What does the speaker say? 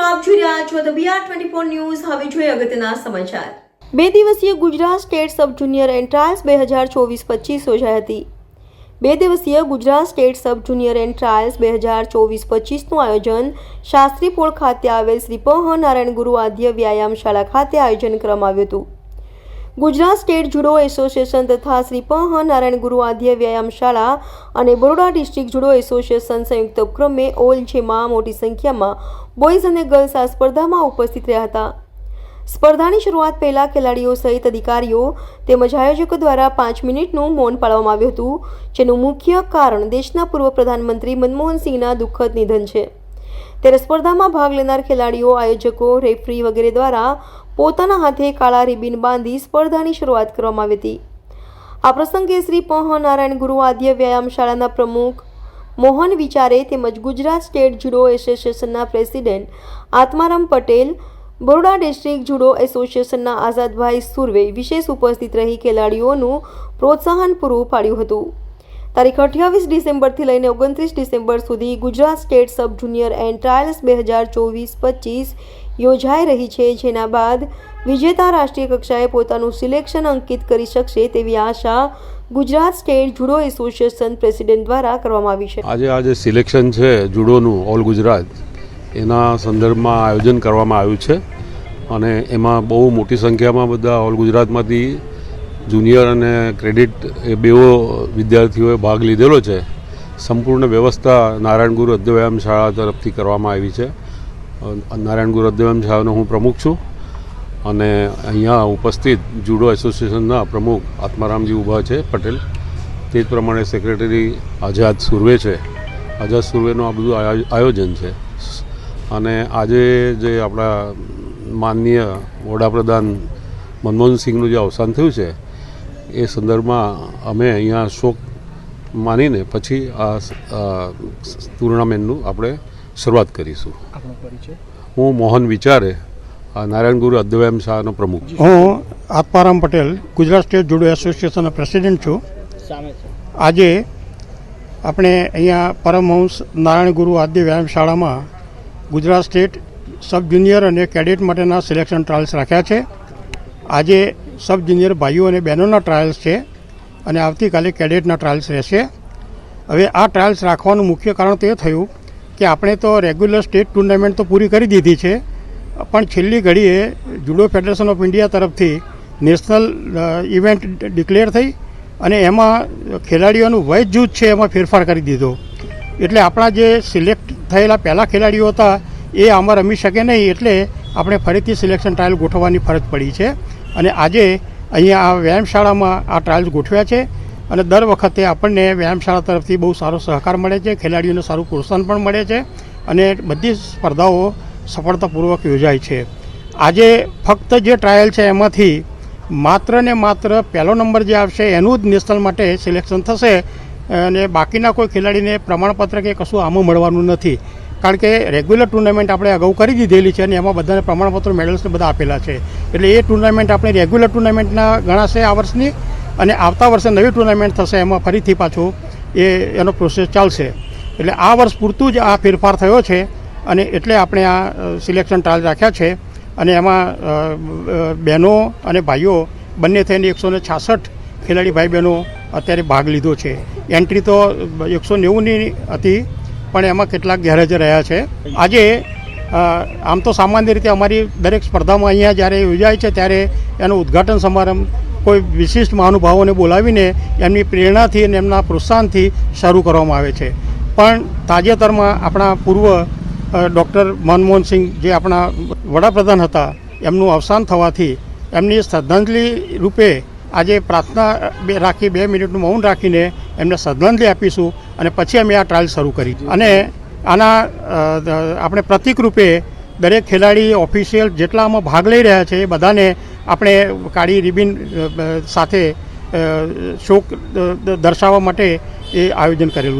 મિત્રો આપ જોઈ રહ્યા છો the BR twenty four news હવે જોઈએ અગત્યના સમાચાર. બે દિવસીય Gujarat state sub junior entrance બે હજાર ચોવીસ પચીસ યોજાઈ હતી. બે દિવસીય Gujarat state sub junior and trials બે હજાર ચોવીસ પચીસનું આયોજન શાસ્ત્રીપોળ ખાતે આવેલ શ્રી પહ નારાયણ ગુરુ આદ્ય વ્યાયામ શાળા ખાતે આયોજન કરવામાં આવ્યું હતું. ગુજરાત સ્ટેટ જુડો એસોસિએશન તથા શ્રી પહ નારાયણ ગુરુ આદ્ય વ્યાયામ શાળા અને બરોડા ડિસ્ટ્રિક્ટ જુડો એસોસિએશન સંયુક્ત ઉપક્રમે ઓલ જેમાં મોટી સંખ્યામાં બોયઝ અને ગર્લ્સ આ સ્પર્ધામાં ઉપસ્થિત રહ્યા હતા. સ્પર્ધાની શરૂઆત પહેલા ખેલાડીઓ સહિત અધિકારીઓ તેમજ આયોજકો દ્વારા પાંચ મિનિટનું મૌન પાળવામાં આવ્યું હતું, જેનું મુખ્ય કારણ દેશના પૂર્વ પ્રધાનમંત્રી મનમોહન સિંહના દુઃખદ નિધન છે. ત્યારે સ્પર્ધામાં ભાગ લેનાર ખેલાડીઓ, આયોજકો, રેફરી વગેરે દ્વારા પોતાના હાથે કાળા રિબિન બાંધી સ્પર્ધાની શરૂઆત કરવામાં આવી હતી. આ પ્રસંગે શ્રી પહ નારાયણ ગુરુ આદ્ય વ્યાયામ શાળાના પ્રમુખ મોહન વિચારે તેમજ ગુજરાત સ્ટેટ જુડો એસોસિએશનના president Atmaram Patel, Baroda district judo એસોસિએશનના આઝાદભાઈ સુરવે વિશેષ ઉપસ્થિત રહી ખેલાડીઓનું પ્રોત્સાહન પૂરું પાડ્યું હતું. તારીખ અઠ્યાવીસ ડિસેમ્બરથી લઈને ઓગણત્રીસ ડિસેમ્બર સુધી Gujarat state sub junior and trials બે હજાર ચોવીસ પચીસ યોજાઈ રહી છે. જેના બાદ વિજેતા રાષ્ટ્રીય કક્ષાએ પોતાનું સિલેક્શન અંકિત કરી શકશે તેવી આશા Gujarat state judo association president દ્વારા કરવામાં આવી છે. આજે આજે સિલેક્શન છે જુડોનું ઓલ ગુજરાત, એના સંદર્ભમાં આયોજન કરવામાં આવ્યું છે અને એમાં બહુ મોટી સંખ્યામાં બધા ઓલ ગુજરાતમાંથી જુનિયર અને ક્રેડિટ એ બેઓ વિદ્યાર્થીઓએ ભાગ લીધેલો છે. સંપૂર્ણ વ્યવસ્થા નારાયણ ગુરુ અદ્યવ્યાયામ શાળા તરફથી કરવામાં આવી છે. નારાયણ ગુરુદેવમ અદ્યવ્યાયામ હું પ્રમુખ છું અને અહીંયા ઉપસ્થિત જુડો એસોસિએશનના પ્રમુખ આત્મારામજી ઊભા છે, પટેલ. તે જ પ્રમાણે સેક્રેટરી આઝાદ સુરવે છે. આઝાદ સુરવેનું આ બધું આયો- આયોજન છે. અને આજે જે આપણા માનનીય વડાપ્રધાન મનમોહન સિંહનું જે અવસાન થયું છે, એ સંદર્ભમાં અમે અહીંયા શોક માનીને પછી આ ટુર્નામેન્ટનું આપણે શરૂઆત કરીશું. હું મોહન વિચારે નારાયણ ગુરુ અદ્વયમ શાહનો પ્રમુખ. હું આત્મારામ પટેલ ગુજરાત સ્ટેટ જુડો એસોસિએશનનો પ્રેસિડેન્ટ છું. આજે આપણે અહીંયા પરમહંસ નારાયણ ગુરુ આદ્ય વ્યાયામ શાળામાં ગુજરાત સ્ટેટ સબ જુનિયર અને કેડેટ માટેના સિલેક્શન ટ્રાયલ્સ રાખ્યા છે. આજે સબ જુનિયર ભાઈઓ અને બહેનોના ટ્રાયલ્સ છે અને આવતીકાલે કેડેટના ટ્રાયલ્સ રહેશે. હવે આ ટ્રાયલ્સ રાખવાનું મુખ્ય કારણ તો એ થયું કે આપણે તો રેગ્યુલર સ્ટેટ ટુર્નામેન્ટ તો પૂરી કરી દીધી છે, પણ છેલ્લી ઘડીએ જુડો ફેડરેશન ઓફ ઇન્ડિયા તરફથી નેશનલ ઇવેન્ટ ડિક્લેર થઈ અને એમાં ખેલાડીઓનું વય જૂથ છે એમાં ફેરફાર કરી દીધો. એટલે આપણા જે સિલેક્ટ થયેલા પહેલાં ખેલાડીઓ હતા, એ આમાં રમી શકે નહીં એટલે આપણે ફરીથી સિલેક્શન ટ્રાયલ ગોઠવવાની ફરજ પડી છે. અને આજે અહીંયા આ વ્યાયામશાળામાં આ ટ્રાયલ્સ ગોઠવ્યા છે. અને દર વખતે આપણને વ્યાયામશાળા તરફથી બહુ સારો સહકાર મળે છે, ખેલાડીઓને સારું પ્રોત્સાહન પણ મળે છે અને બધી સ્પર્ધાઓ સફળતાપૂર્વક યોજાય છે. આજે ફક્ત જે ટ્રાયલ છે એમાંથી માત્ર ને માત્ર પહેલો નંબર જે આવશે એનું જ નેશનલ માટે સિલેક્શન થશે અને બાકીના કોઈ ખેલાડીને પ્રમાણપત્ર કે કશું આમાં મળવાનું નથી. કારણ કે રેગ્યુલર ટુર્નામેન્ટ આપણે અગાઉ કરી દીધેલી છે અને એમાં બધાને પ્રમાણપત્ર મેડલ્સ બધા આપેલા છે. એટલે એ ટુર્નામેન્ટ આપણે રેગ્યુલર ટુર્નામેન્ટના ગણાશે આ વર્ષની અને આવતા વર્ષે નવી ટુર્નામેન્ટ થશે, એમાં ફરીથી પાછું એ, એનો પ્રોસેસ ચાલશે. એટલે આ વર્ષ પૂરતું જ આ ફેરફાર થયો છે અને એટલે આપણે આ સિલેક્શન ટ્રાયલ રાખ્યા છે. અને એમાં બહેનો અને ભાઈઓ બંને થઈને એકસો ને છાસઠ ખેલાડી ભાઈ બહેનો અત્યારે ભાગ લીધો છે. એન્ટ્રી તો એકસો નેવુંની હતી, પણ એમાં કેટલાક ગેરહાજર રહ્યા છે. આજે આમ તો સામાન્ય રીતે અમારી દરેક સ્પર્ધામાં અહીંયા જ્યારે યોજાય છે, ત્યારે એનો ઉદ્ઘાટન સમારંભ કોઈ વિશિષ્ટ મહાનુભાવોને બોલાવીને એમની પ્રેરણાથી અને એમના પ્રોત્સાહનથી શરૂ કરવામાં આવે છે. પણ તાજેતરમાં આપણા પૂર્વ ડૉક્ટર મનમોહનસિંહ જે આપણા વડાપ્રધાન હતા, એમનું અવસાન થવાથી એમની શ્રદ્ધાંજલિ રૂપે આજે પ્રાર્થના બે, રાખી, બે મિનિટનું મૌન રાખીને એમને શ્રદ્ધાંજલિ આપીશું અને પછી અમે આ ટ્રાયલ શરૂ કરી. અને આના આપણે પ્રતિક રૂપે દરેક ખેલાડી ઓફિશિયલ જેટલા આમાં ભાગ લઈ રહ્યા છે એ બધાને આપણે કાળી રિબિન સાથે શોક દર્શાવવા માટે એ આયોજન કરેલું છે.